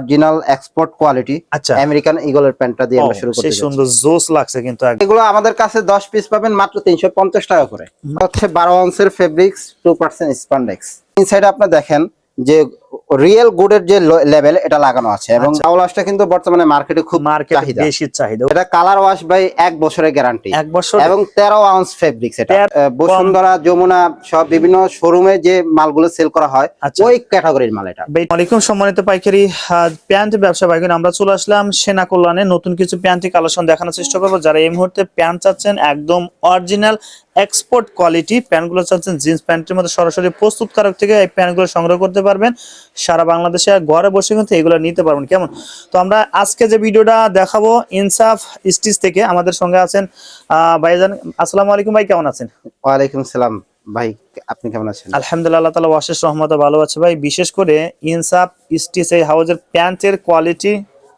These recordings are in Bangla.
অরিজিনাল এক্সপোর্ট কোয়ালিটি আচ্ছা আমেরিকান ইগলের প্যান্টটা দিয়ে আমরা শুরু করতে। সুন্দর জোস লাগছে কিন্তু। এগুলো আমাদের কাছে 10 পিস পাবেন মাত্র 350 টাকা করে হচ্ছে 12 অংশের ফেব্রিক্স 2% স্পান্ডেক্স ইনসাইড আপনি দেখেন যে রিয়েল গুডের যে লেভেল এটা লাগানো আছে। এবং আচ্ছা। কাউলাসটা কিন্তু বর্তমানে মার্কেটে খুব মার্কেটে চাহিদা। বেশি চাহিদা। এটা কালার ওয়াশ বাই এক বছরের গ্যারান্টি এক বছর? এবং তেরো আউন্স ফেব্রিক্স এটা বসুন্ধরা যমুনা সব বিভিন্ন শোরুমে যে মালগুলো সেল করা হয় আচ্ছা। ওই ক্যাটাগরির মাল এটা। ওয়ালাইকুম সম্মানিত পাইকারি। প্যান্ট ব্যবসা পাইকারি। আমরা চলে আসলাম সেনা কল্যাণে। নতুন কিছু প্যান্টি কালেকশন দেখানোর চেষ্টা করব। যারা এই মুহূর্তে প্যান্ট চাচ্ছেন একদম অরিজিনাল এক্সপোর্ট কোয়ালিটি প্যান্টগুলো চাচ্ছেন জিন্স প্যান্টের মধ্যে সরাসরি প্রস্তুতকারক থেকে এই প্যান্টগুলো সংগ্রহ করতে পারবেন। সারা বাংলাদেশে ঘরে বসে কিন্তু এগুলো নিতে পারবেন কেমন? তো আমরা আজকে যে ভিডিওটা দেখাবো ইনসাফ স্টিচ থেকে আমাদের সঙ্গে আছেন ভাইজান আসসালামু আলাইকুম ভাই কেমন আছেন? ওয়ালাইকুম সালাম। ভাই আপনি কেমন আছেন? আলহামদুলিল্লাহ তালা অশেষ রহমতে ভালো আছে ভাই। বিশেষ করে ইনসাফ স্টিচ এই হাউজের প্যান্টের কোয়ালিটি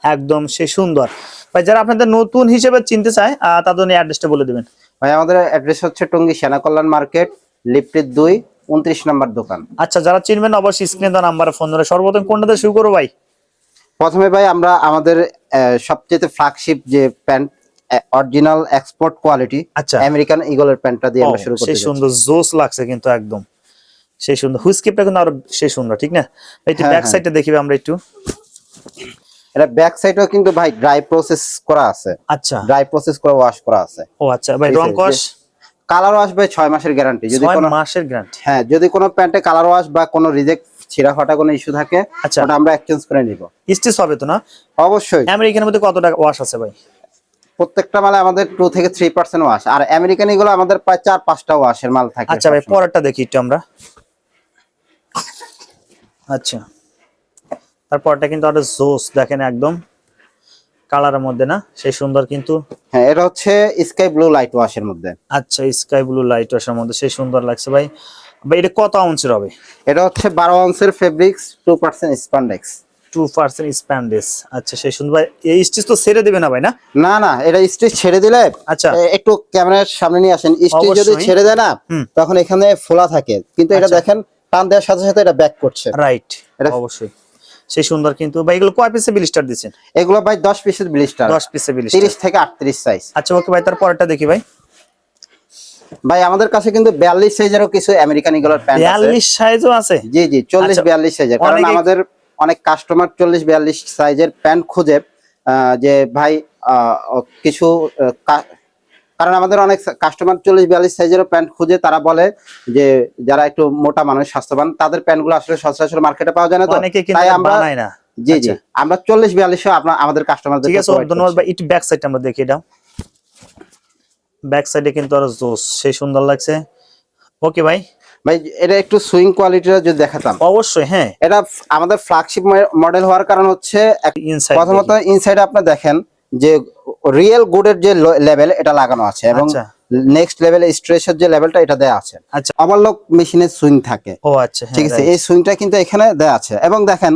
একদম সে সুন্দর। ভাই যারা আপনাদের নতুন হিসেবে চিনতে চায় আহ, তাদের অ্যাড্রেসটা বলে দেবেন। ভাই আমাদের অ্যাড্রেস হচ্ছে টঙ্গী সেনা কল্যাণ মার্কেট লিফটের দুই উনত্রিশ নম্বর দোকান। আচ্ছা যারা চিনবেন অবশ্যই স্ক্রিনে দেওয়া নাম্বারে ফোন ধরে। সর্বপ্রথম কোনটাতে শুরু করব ভাই? প্রথমে ভাই আমরা আমাদের সবচেয়ে ফ্ল্যাগশিপ যে প্যান্ট অরিজিনাল এক্সপোর্ট কোয়ালিটি আচ্ছা। আমেরিকান ইগলের প্যান্টটা দিয়ে আমরা শুরু করতে সেই। সুন্দর জোস লাগছে কিন্তু একদম। সেই সুন্দর। হুইস্কিপটা কিন্তু আরও সেই সুন্দর ঠিক না? একটু ব্যাক হ্যাঁ। সাইডে দেখিবে আমরা একটু। এটা ব্যাক সাইডেও কিন্তু ভাই ড্রাই প্রসেস করা আছে। আচ্ছা। ড্রাই প্রসেস করে ওয়াশ করা আছে। ও আচ্ছা। ভাই রং কস কালার ওয়াশ ভাই ছয় মাসের গ্যারান্টি যদি কোনো মাসের গ্যারান্টি হ্যাঁ যদি কোনো প্যান্টে কালার ওয়াশ বা কোনো রিজেক্ট ছিঁড়া ফাটা কোনো ইস্যু থাকে আচ্ছা। ওটা আমরা এক্সচেঞ্জ করে নিব। স্টিচ হবে তো না? অবশ্যই। আমেরিকানের মধ্যে কত টাকা ওয়াশ আছে ভাই? প্রত্যেকটা মালে আমাদের টু থেকে থ্রি পার্সেন্ট ওয়াশ আর আমেরিকান এগুলো আমাদের প্রায় চার পাঁচটা ওয়াশের মাল থাকে আচ্ছা ভাই পরেরটা দেখি একটু আমরা। আচ্ছা। তারপরটা কিন্তু আরও জোস দেখেন একদম। কালারের মধ্যে না? সেই সুন্দর কিন্তু হ্যাঁ এটা হচ্ছে স্কাই ব্লু লাইট ওয়াশের মধ্যে। আচ্ছা স্কাই ব্লু লাইট ওয়াশের মধ্যে সেই সুন্দর লাগছে ভাই। ভাই এটা কত আউন্সের হবে? এটা হচ্ছে বারো আউন্সের fabrics two percent spandex two percent spandex আচ্ছা সেই সুন্দর ভাই এই স্টিচ তো ছেড়ে দেবে না ভাই না? না না এটা স্টিচ ছেড়ে দিলে আচ্ছা। একটু ক্যামেরার সামনে নিয়ে আসেন। স্টিচ যদি ছেড়ে দেয় না। তখন এখানে ফোলা থাকে। কিন্তু এটা আচ্ছা। দেখেন টান দেওয়ার সাথে সাথে এটা ব্যাক করছে। রাইট এটা- অবশ্যই। সেই সুন্দর কিন্তু ভাই এগুলো কয় পিসে বিলিস্টার দিচ্ছেন? এগুলো ভাই দশ পিসের ব্লিস্টার দশ পিসে বিলিস্টার তিরিশ থেকে আটত্রিশ সাইজ আচ্ছা ওকে ভাই তার পরেরটা দেখি ভাই। ভাই আমাদের কাছে কিন্তু বিয়াল্লিশ সাইজেরও কিছু আমেরিকান ইগুলোর প্যান্ট আছে। বিয়াল্লিশ সাইজও আছে? জি জি চল্লিশ আচ্ছা, বিয়াল্লিশ সাইজের কারণ আমাদের অনেক কাস্টমার চল্লিশ বিয়াল্লিশ সাইজের প্যান্ট খুঁজে আহ, যে ভাই আহ, কিছু কারণ আমাদের অনেক কাস্টমার চল্লিশ বিয়াল্লিশ সাইজেরও প্যান্ট খুঁজে তারা বলে যে যারা একটু মোটা মানুষ স্বাস্থ্যবান তাদের প্যান্টগুলো আসলে সচরাচর মার্কেটে পাওয়া যায় না তাই আমরা জি জি। আচ্ছা। আমরা চল্লিশ বিয়াল্লিশও আপনার আমাদের কাস্টমারদের ঠিক আছে ধন্যবাদ ভাই একটু ব্যাক সাইডটা আমরা দেখি এটা। ব্যাক সাইডে কিন্তু আরও জোস সেই সুন্দর লাগছে। ওকে ভাই। ভাই এটা একটু সুইং কোয়ালিটিটা যদি দেখাতাম। অবশ্যই হ্যাঁ। এটা আমাদের ফ্ল্যাগশিপ মডেল হওয়ার কারণ হচ্ছে প্রথমত ইনসাইডে আপনি দেখেন যে রিয়েল গুডের যে লেভেল এটা লাগানো আছে এবং। নেক্সট লেভেলে স্ট্রেসের যে লেভেলটা এটা দেয়া আছে। আচ্ছা। ওভারলক মেশিনের সুইং থাকে। ও আচ্ছা হ্যাঁ, ঠিক আছে? এই সুইংটা কিন্তু এখানে দেয়া আছে। এবং দেখেন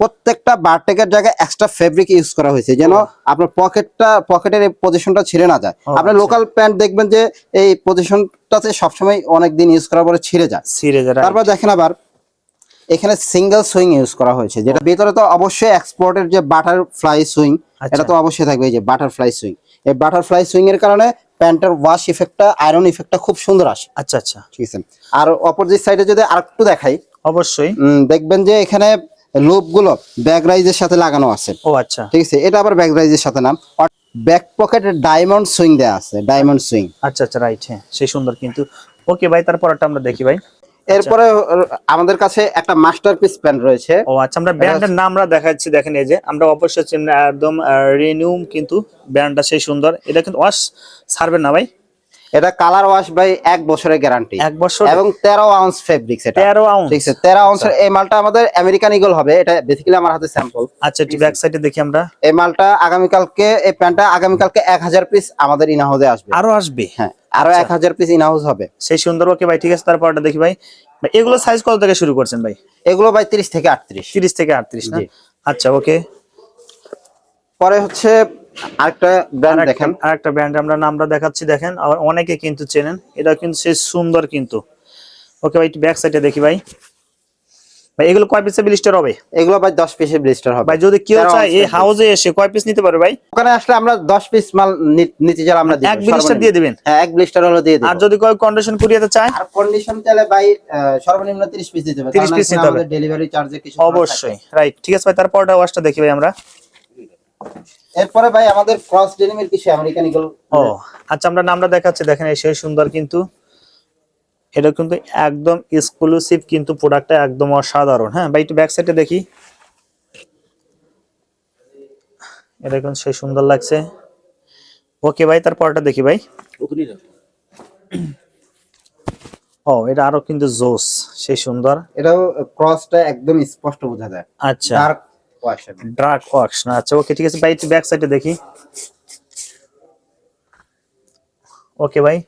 প্রত্যেকটা বারটেকের জায়গায় এক্সট্রা ফেব্রিক ইউজ করা হয়েছে যেন আপনার পকেটটা পকেটের এই পজিশনটা ছিঁড়ে না যায়। আপনার। লোকাল প্যান্ট দেখবেন যে এই পজিশনটাতে সবসময় অনেক দিন ইউজ করার পরে ছিঁড়ে যায়। সিরিজ তারপর দেখেন আবার এখানে সিঙ্গেল সুইং ইউজ করা হয়েছে যেটা ভিতরে তো অবশ্যই এক্সপোর্টের যে বাটারফ্লাই সুইং আচ্ছা। এটা তো অবশ্যই থাকবে এই যে বাটারফ্লাই সুইং এই বাটারফ্লাই সুইং এর কারণে প্যান্টের ওয়াশ ইফেক্টটা আয়রন ইফেক্টটা খুব সুন্দর আসে। আচ্ছা আচ্ছা। ঠিক আছে। আর অপোজিট সাইডে যদি আরেকটু দেখাই অবশ্যই। দেখবেন যে এখানে লুপগুলো ব্যাক রাইজের সাথে লাগানো আছে। ও আচ্ছা। ঠিক আছে এটা আবার ব্যাক রাইজের সাথে নাম। ব্যাক পকেটে ডায়মন্ড সুইং দেয়া আছে ডায়মন্ড সুইং আচ্ছা আচ্ছা রাইট হ্যাঁ সেই সুন্দর কিন্তু। ওকে ভাই তারপরটা আমরা দেখি ভাই। এরপরে আমাদের কাছে একটা মাস্টারপিস প্যান্ট রয়েছে। ও আচ্ছা আমরা ব্র্যান্ডের নাম আমরা দেখাচ্ছি দেখেন এই যে আমরা অবশ্যই চিনি, একদম রিনিউম কিন্তু ব্র্যান্ডটা সেই সুন্দর। এটা কিন্তু ওয়াশ ছাড়বে না ভাই। এটা কালার ওয়াশ বাই এক বছরের গ্যারান্টি এক বছর। এবং তেরো আউন্স ফেব্রিক্স এটা। তেরো আউন্স ঠিক আছে তেরো আউন্সের এই মালটা আমাদের আমেরিকান ইগল হবে। এটা বেসিক্যালি আমার হাতে স্যাম্পল আচ্ছা একটু ব্যাক সাইডে দেখি আমরা। এই মালটা আগামীকালকে এই প্যান্টটা আগামীকালকে এক হাজার পিস আমাদের ইন হাউসে আসবে। আরও আসবে? হ্যাঁ। আরও এক হাজার পিস ইন হাউস হবে। সেই সুন্দর ওকে ভাই ঠিক আছে তারপরটা দেখি ভাই। এগুলো সাইজ কত থেকে শুরু করছেন ভাই? এগুলো ভাই তিরিশ থেকে আটত্রিশ। তিরিশ থেকে আটত্রিশ না? আচ্ছা ওকে পরে হচ্ছে আরেকটা ব্র্যান্ড দেখেন। ব্র্যান্ড আমরা নামটা দেখাচ্ছি দেখেন। আর অনেকে কিন্তু চেনেন। এটা কিন্তু সেই সুন্দর কিন্তু। ওকে ভাই ব্যাক সাইডে দেখি ভাই। ভাই এগুলো কয় পিসে ব্লিস্টার হবে? এগুলো ভাই দশ পিসের ব্লিস্টার হবে। ভাই যদি কেউ চায় এই হাউসে এসে কয় পিস নিতে পারে ভাই? ওখানে আসলে আমরা দশ পিস মাল নিতে আমরা এক ব্লিস্টার। দিয়ে দিবেন? হ্যাঁ এক ব্লিস্টার হলো দিয়ে দিব। আর যদি কয় কন্ডিশন কুরিয়াতে চায়? আর কন্ডিশন চাইলে ভাই সর্বনিম্ন 30 পিস দিতে হবে 30 কারণ piece নিতে হবে। ডেলিভারি চার্জে কিছু অবশ্যই। রাইট ঠিক আছে ভাই তারপরটা ওয়াশটা দেখি ভাই আমরা। এরপরে ভাই আমাদের ক্রস ডেনিমের কিছু আমেরিকান ইগল ও আচ্ছা আমরা নামটা দেখাচ্ছি দেখেন এই সেই সুন্দর কিন্তু। এটা কিন্তু একদম এক্সক্লুসিভ কিন্তু প্রোডাক্টটা একদম অসাধারণ। হ্যাঁ ভাই একটু ব্যাক সাইডে দেখি। এটা কিন্তু সেই সুন্দর লাগছে। ওকে ভাই তারপরটা দেখি ভাই। ও এটা আরও কিন্তু জোস সেই সুন্দর। এটাও ক্রসটা একদম স্পষ্ট বোঝা যায়। আচ্ছা। ডার্ক ওয়াশ ড্রাগ ওয়াক্স না আচ্ছা ওকে ঠিক আছে ভাই একটু ব্যাক সাইডে দেখি। ওকে ভাই।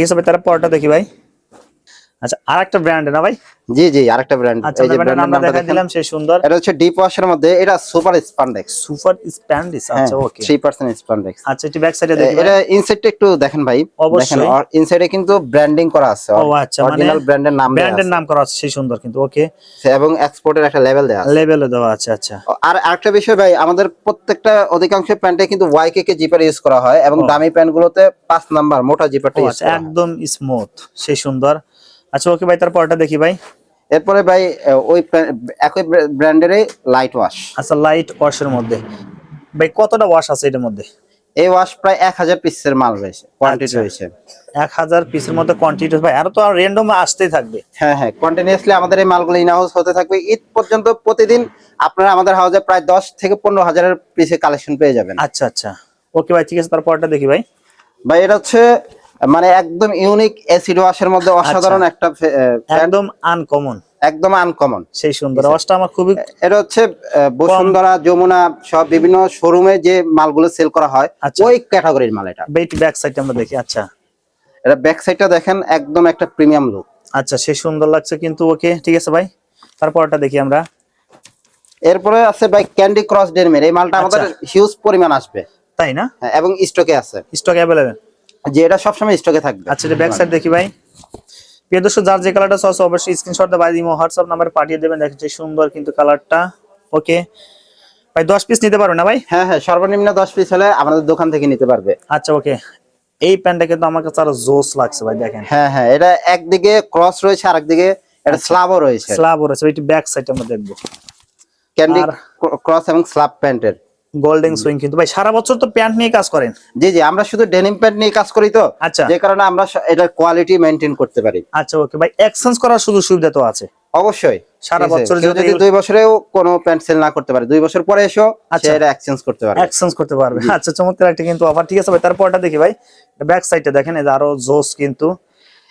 ঠিক আছে ভাই তার পরটা দেখি ভাই আচ্ছা আর একটা ব্র্যান্ড না ভাই? জি জি আরেকটা ব্র্যান্ড আচ্ছা এই যে ব্র্যান্ডের ব্র্যান্ডের নামটা নামটা দিলাম সেই সুন্দর। এটা হচ্ছে ডিপ ওয়াশের মধ্যে এটা সুপার সুপার হ্যাঁ আচ্ছা ওকে 3% স্পান্ডেক্স আচ্ছা একটু ব্যাক সাইডে দেখি এটা ইনসাইডটা একটু দেখেন ভাই। ইনসাইডে কিন্তু ব্র্যান্ডিং করা আছে। ও আচ্ছা মানে অরিজিনাল ব্র্যান্ডের নাম দেওয়া ব্র্যান্ডের নাম করা আছে সেই সুন্দর কিন্তু ওকে এবং এক্সপোর্টের একটা লেভেল দেওয়া আছে। দেওয়া আছে আচ্ছা। আর আরেকটা বিষয় ভাই আমাদের প্রত্যেকটা অধিকাংশ প্যান্টে কিন্তু জিপার ইউজ করা হয় এবং দামি প্যান্ট গুলোতে পাঁচ নাম্বার মোটা জিপারটা ইউজ করা হয়। একদম স্মুথ সেই সুন্দর। আচ্ছা ওকে ভাই তারপরটা দেখি ভাই। এরপরে ভাই ওই একই ব্র্যান্ডের লাইট ওয়াশ আচ্ছা লাইট ওয়াশের মধ্যে। ভাই কতটা ওয়াশ আছে এটার মধ্যে? এই ওয়াশ প্রায় এক হাজার পিসের মাল রয়েছে কোয়ান্টিটি আচ্ছা। রয়েছে। এক হাজার পিসের মধ্যে কোয়ান্টিটি ভাই আরও তো র্যান্ডম আসতেই থাকবে। হ্যাঁ হ্যাঁ কন্টিনিউয়াসলি আমাদের এই মালগুলো ইন হাউস হতে থাকবে। ঈদ পর্যন্ত প্রতিদিন আপনারা আমাদের হাউসে প্রায় দশ থেকে পনেরো হাজারের পিসে কালেকশন পেয়ে যাবেন। আচ্ছা আচ্ছা। ওকে ভাই ঠিক আছে তারপরটা দেখি ভাই। ভাই এটা হচ্ছে মানে একদম ইউনিক অ্যাসিড ওয়াশের মধ্যে অসাধারণ একটা একদম আনকমন একদম আনকমন সেই সুন্দর। ওয়াশটা আমার খুবই এটা হচ্ছে বসুন্ধরা যমুনা সব বিভিন্ন শোরুমে যে মালগুলো সেল করা হয় আচ্ছা। ওই ক্যাটাগরির মাল এটা। বেট ব্যাক সাইড আমরা দেখি আচ্ছা। এটা ব্যাক সাইডটা দেখেন একদম একটা প্রিমিয়াম লুক আচ্ছা সেই সুন্দর লাগছে কিন্তু ওকে ঠিক আছে ভাই। তারপরটা দেখি আমরা। এরপরে আছে ভাই ক্যান্ডি ক্রস ডেনমের এই মালটা আমাদের আচ্ছা। হিউজ পরিমাণ আসবে। তাই না? হ্যাঁ, এবং স্টকে আছে। স্টক অ্যাভেলেবেল যে এটা সবসময় স্টকে থাকবে। আচ্ছা এটা ব্যাক সাইড দেখি ভাই। প্রিয় দর্শক যার যে কালারটা চাচ্ছে অবশ্যই স্ক্রিনশট দিয়ে বাই দিমো হোয়াটসঅ্যাপ নাম্বারে পাঠিয়ে দেবেন। দেখেন যে সুন্দর কিন্তু কালারটা ওকে ভাই দশ পিস নিতে পারবে না ভাই? হ্যাঁ হ্যাঁ সর্বনিম্ন দশ পিস হলে আমাদের দোকান থেকে নিতে পারবে। আচ্ছা ওকে এই প্যান্টটা কিন্তু আমার কাছে আরও জোস লাগছে ভাই দেখেন। হ্যাঁ হ্যাঁ এটা একদিকে ক্রস রয়েছে আরেকদিকে এটা আচ্ছা। স্ল্যাবও রয়েছে। স্ল্যাব রয়েছে এটি ব্যাক সাইড আমরা দেখব ক্যান্ডি ক্রস এবং স্ল্যাব প্যান্টের গোল্ডেন সুইং কিন্তু। ভাই সারা বছর তো প্যান্ট নিয়ে কাজ করেন? জি জি আমরা শুধু ডেনিম প্যান্ট নিয়ে কাজ করি তো। আচ্ছা। যে কারণে আমরা এটার কোয়ালিটি মেনটেন করতে পারি। আচ্ছা ওকে ভাই এক্সচেঞ্জ করার সুযোগ সুবিধা তো আছে। অবশ্যই। সারা বছর যদি দুই বছরেও কোনো প্যান্ট সেল না করতে পারে দুই বছর পরে এসো আচ্ছা। এটা এক্সচেঞ্জ করতে পারবে। এক্সচেঞ্জ করতে পারবে। আচ্ছা চমৎকার একটা কিন্তু অফার ঠিক আছে ভাই তারপরটা দেখি ভাই ব্যাক সাইডটা দেখেন এই যে আরও জোস কিন্তু।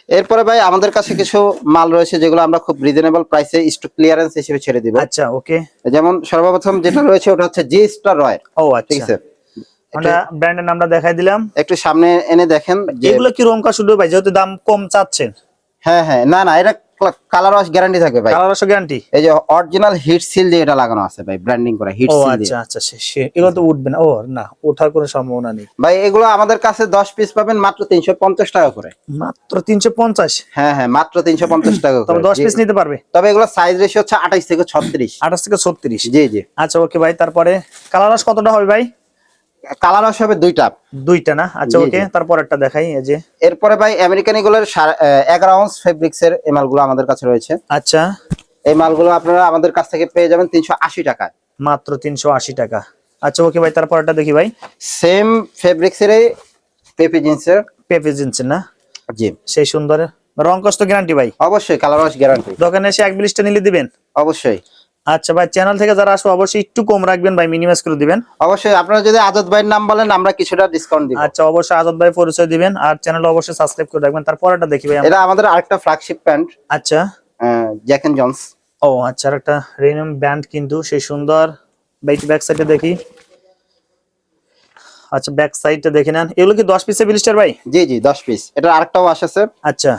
এরপরে ভাই আমাদের কাছে কিছু মাল রয়েছে যেগুলো আমরা খুব রিজনেবল প্রাইসে স্টক ক্লিয়ারেন্স হিসেবে ছেড়ে দিব। আচ্ছা ওকে। যেমন সর্বপ্রথম যেটা রয়েছে ওটা হচ্ছে জি স্টার রয় ও আচ্ছা। ঠিক আছে? আমরা ব্র্যান্ডের নামটা দেখাই দিলাম। একটু সামনে এনে দেখেন এগুলো কি রংকা শুধু ভাই? যেহেতু দাম কম চাচ্ছেন। হ্যাঁ হ্যাঁ। না না এটা কালার ওয়াশ গ্যারান্টি থাকবে ভাই। কালার ওয়াশ গ্যারান্টি এই যে অরিজিনাল হিট সিল দিয়ে এটা লাগানো আছে ভাই ব্র্যান্ডিং করা হিট সিল আচ্ছা দিয়ে। আচ্ছা সে- সে এগুলো তো উঠবে না। ও না ওঠার কোনো সম্ভাবনা নেই। ভাই এগুলো আমাদের কাছে দশ পিস পাবেন মাত্র তিনশো পঞ্চাশ টাকা করে। মাত্র তিনশো পঞ্চাশ? হ্যাঁ হ্যাঁ মাত্র তিনশো পঞ্চাশ টাকা করে। দশ জি। পিস নিতে পারবে? তবে এগুলো সাইজ রেশিও হচ্ছে আঠাইশ থেকে ছত্রিশ। আঠাশ থেকে ছত্রিশ? জি জি। আচ্ছা ওকে ভাই তারপরে কালার ওয়াশ কতটা হবে ভাই? কালার হবে দুইটা। দুইটা না? আচ্ছা ওকে। তারপরেরটা দেখাই এই যে। এরপরে ভাই আমেরিকান এগুলোর এগারো আউন্স ফেব্রিক্স এর এই মালগুলো আমাদের কাছে রয়েছে। আচ্ছা। এই মালগুলো আপনারা আমাদের কাছ থেকে পেয়ে যাবেন তিনশো আশি টাকায় মাত্র তিনশো আশি টাকা। আচ্ছা ওকে ভাই তারপরেরটা দেখি ভাই। সেম ফেব্রিক্স এর পেপি জিন্সের। পেপে জিনছেন না? জি। সেই সুন্দর রং কষ্ট গ্যারান্টি ভাই। অবশ্যই কালার ওয়াশ গ্যারান্টি দোকানে এসে এক বিলিশটা নিলে দিবেন? অবশ্যই। আচ্ছা ভাই চ্যানেল থেকে যারা আসবে অবশ্যই একটু কম রাখবেন ভাই মিনিমাইজ করে দিবেন। অবশ্যই আপনারা যদি আজাদ ভাইয়ের নাম বলেন আমরা কিছুটা ডিসকাউন্ট দিব। আচ্ছা অবশ্যই আজাদ ভাই পরিচয় দিবেন আর চ্যানেল অবশ্যই সাবস্ক্রাইব করে রাখবেন। তারপরেটা দেখি ভাই এটা আমাদের আরেকটা ফ্ল্যাগশিপ প্যান্ট আচ্ছা। জ্যাক এন্ড জনস ও আচ্ছা একটা রেনম ব্যান্ড কিন্তু সেই সুন্দর। বাইট ব্যাক সাইডে দেখি। আচ্ছা ব্যাক সাইডটা দেখে নেন। এগুলো কি দশ পিসে বিলিস্টার ভাই? জি জি দশ পিস এটা আরেকটা ওয়াশ আছে। আচ্ছা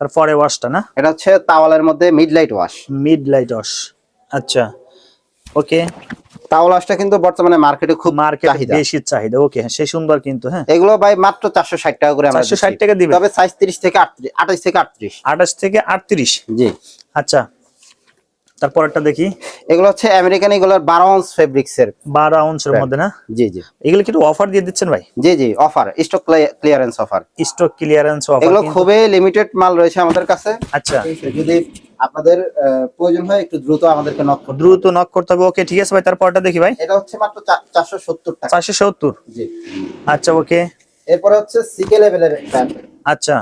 তারপরে ওয়াশটা না? এটা হচ্ছে তাওয়ালের মধ্যে mid light wash mid light wash আচ্ছা ওকে। তাওয়াল ওয়াশটা কিন্তু বর্তমানে মার্কেটে খুব মার্কেট চাহিদা। বেশি চাহিদা ওকে হ্যাঁ সেই সুন্দর কিন্তু হ্যাঁ। এগুলো ভাই মাত্র চারশো ষাট টাকা করে আমরা চারশো ষাট দিচ্ছি। টাকা দিবেন। তবে সাইজ থেকে আটত্রিশ আঠাইশ থেকে আটত্রিশ। আঠাশ থেকে আটত্রিশ? জি। আচ্ছা তারপরটা দেখি। এগুলো হচ্ছে আমেরিকান এগুলোর বারো অঞ্চ ফেব্রিক্স এর বারো আউন্সের মধ্যে না? জি জি। এগুলো কি অফার দিয়ে দিচ্ছেন ভাই? জি জি offer stock clearance offer stock clearance offer এগুলো খুবই লিমিটেড মাল রয়েছে আমাদের কাছে। আচ্ছা। যদি আপনাদের প্রয়োজন হয় একটু দ্রুত আমাদেরকে নক করুন দ্রুত নক করতে হবে। ওকে ঠিক আছে ভাই তারপরটা দেখি ভাই। এটা হচ্ছে মাত্র চারশো সত্তর টাকা। চারশো সত্তর? জি। আচ্ছা ওকে এরপরে হচ্ছে সিকে লেভেলের প্যান্ট আচ্ছা।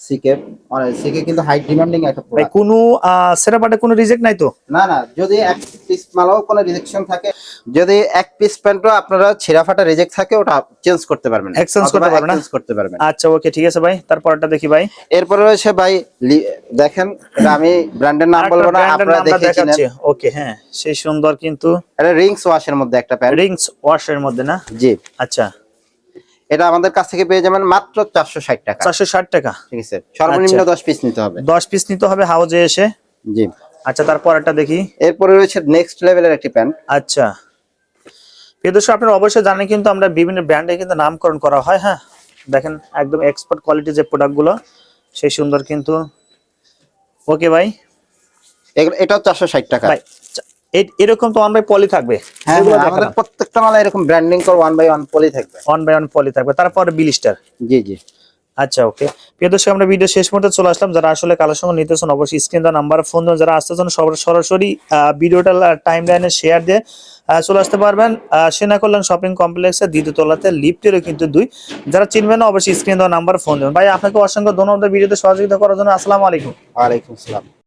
সিকে মানে সিকে কিন্তু হাই ডিমান্ডিং একটা প্রোডাক্ট কোনো সেরাপাটে কোনো রিজেক্ট নাই তো? না না যদি এক পিস মালও কোনো রিজেকশন থাকে যদি এক পিস প্যান্টও আপনারা রিজেক্ট থাকে ওটা চেঞ্জ করতে পারবেন। করতে পারবেন চেঞ্জ করতে পারবেন। আচ্ছা ওকে ঠিক আছে ভাই। তারপরটা দেখি ভাই। এরপরে রয়েছে ভাই দেখেন এটা আমি ব্র্যান্ডের নাম বলব না আপনারা দেখে ওকে হ্যাঁ সেই সুন্দর কিন্তু এটা রিংস ওয়াশের মধ্যে একটা প্যান্ট রিংস ওয়াশের মধ্যে না? জি। আচ্ছা। এটা আমাদের কাছ থেকে পেয়ে যাবেন মাত্র চারশো ষাট টাকা। চারশো ষাট টাকা। ঠিক আছে? সর্বনিম্ন আচ্ছা। দশ পিস নিতে হবে। দশ পিস নিতে হবে হাউজে এসে? জি। আচ্ছা তারপর একটা দেখি। এরপরে রয়েছে নেক্সট লেভেলের একটি প্যান্ট। আচ্ছা। প্রিয় দর্শক আপনারা অবশ্যই জানেন কিন্তু আমরা বিভিন্ন ব্র্যান্ডে কিন্তু নামকরণ করা হয় হ্যাঁ? দেখেন একদম এক্সপার্ট কোয়ালিটির যে প্রোডাক্টগুলো সেই সুন্দর কিন্তু। ওকে ভাই এটাও চারশো ষাট টাকা। এরকম তো ওয়ান বাই পলি থাকবে। হ্যাঁ হ্যাঁ, আমাদের প্রত্যেকটা মালা এরকম ব্র্যান্ডিং করে ওয়ান বাই ওয়ান পলি থাকবে। ওয়ান বাই ওয়ান পলি থাকবে। তারপরে বিলিস্টার জি জি। আচ্ছা ওকে প্রিয় দর্শক আমরা ভিডিও শেষ মুহূর্তে চলে আসলাম। যারা আসলে কালার সঙ্গে নিতেছেন অবশ্যই স্ক্রিন দেওয়া নাম্বার ফোন দেন যারা আসতেছেন সবার সরাসরি ভিডিওটা টাইম লাইনে শেয়ার দিয়ে চলে আসতে পারবেন। সেনা কল্যাণ শপিং কমপ্লেক্সের দ্বিতীয় তলাতে লিফটেরও কিন্তু দুই। যারা চিনবেন না অবশ্যই স্ক্রিন দেওয়া নাম্বার ফোন দেবেন। ভাই আপনাকে অসংখ্য ধন্যবাদ ভিডিওতে সহযোগিতা করার জন্য। আসসালামু আলাইকুম। ওয়ালাইকুম আসসালাম।